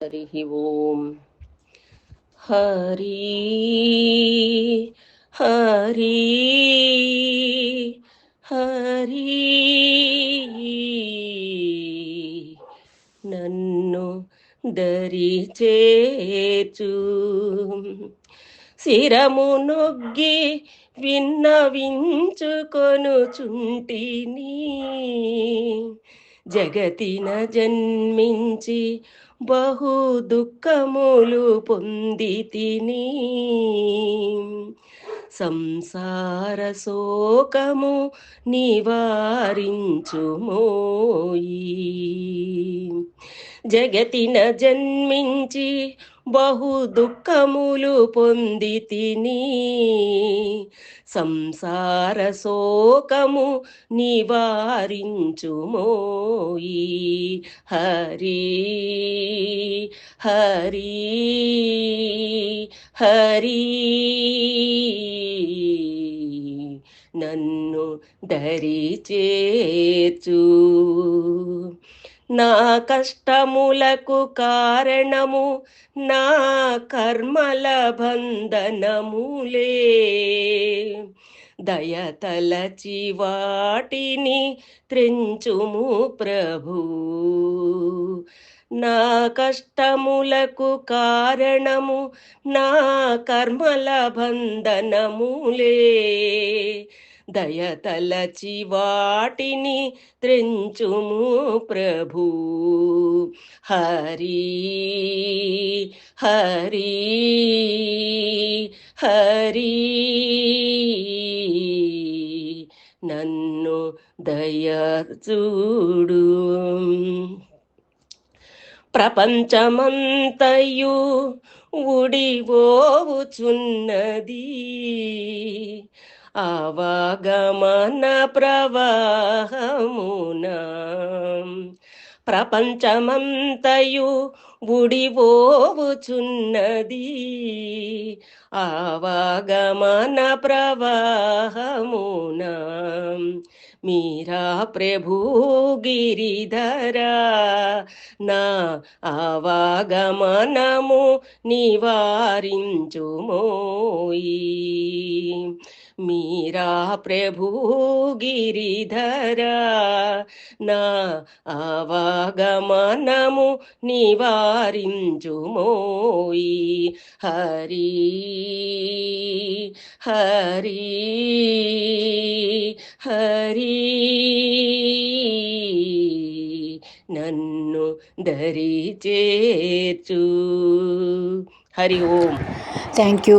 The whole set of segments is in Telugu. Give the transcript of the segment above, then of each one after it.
हरिः ओम् हरि हरि హరి నన్ను దరి చేచు శిరము నొగ్గి విన్నవించుకొనుచుంటిని జగతిన జన్మించి బహు దుఃఖములు పొంది తిని. సంసార శోకము నివారించుమోయి. జగతిన జన్మించి బహు దుఃఖములు పొంది తిని సంసార శోకము నివారించుమోయి హరి. హరి. హరి. నన్ను దరి చేర్చు నా కష్టములకు కారణము నా కర్మల బంధనములే. దయతలచి వాటిని త్రించుము ప్రభు. నా కష్టములకు కారణము నా కర్మల బంధనములే. దయతలచి వాటిని త్రెంచుము ప్రభు. హరి హరి హరి. నన్ను దయచూడు. ప్రపంచమంతయు ఉడివోవుచున్నది అవగమన ప్రవాహమున. ప్రపంచమంతయు ఉడివోవుచున్నది అవగమన ప్రవాహమున. మీరా ప్రభు గిరిధరా నా ఆవాగమనము నివారించుమోయి మీరా ప్రభు గిరిధరా నా ఆవాగమనము నివారించుమోయి హరి హరి. హరి నన్ను దరి చేర్చు Hari Om. Thank you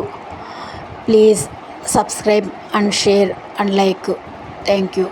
please subscribe and share and like thank you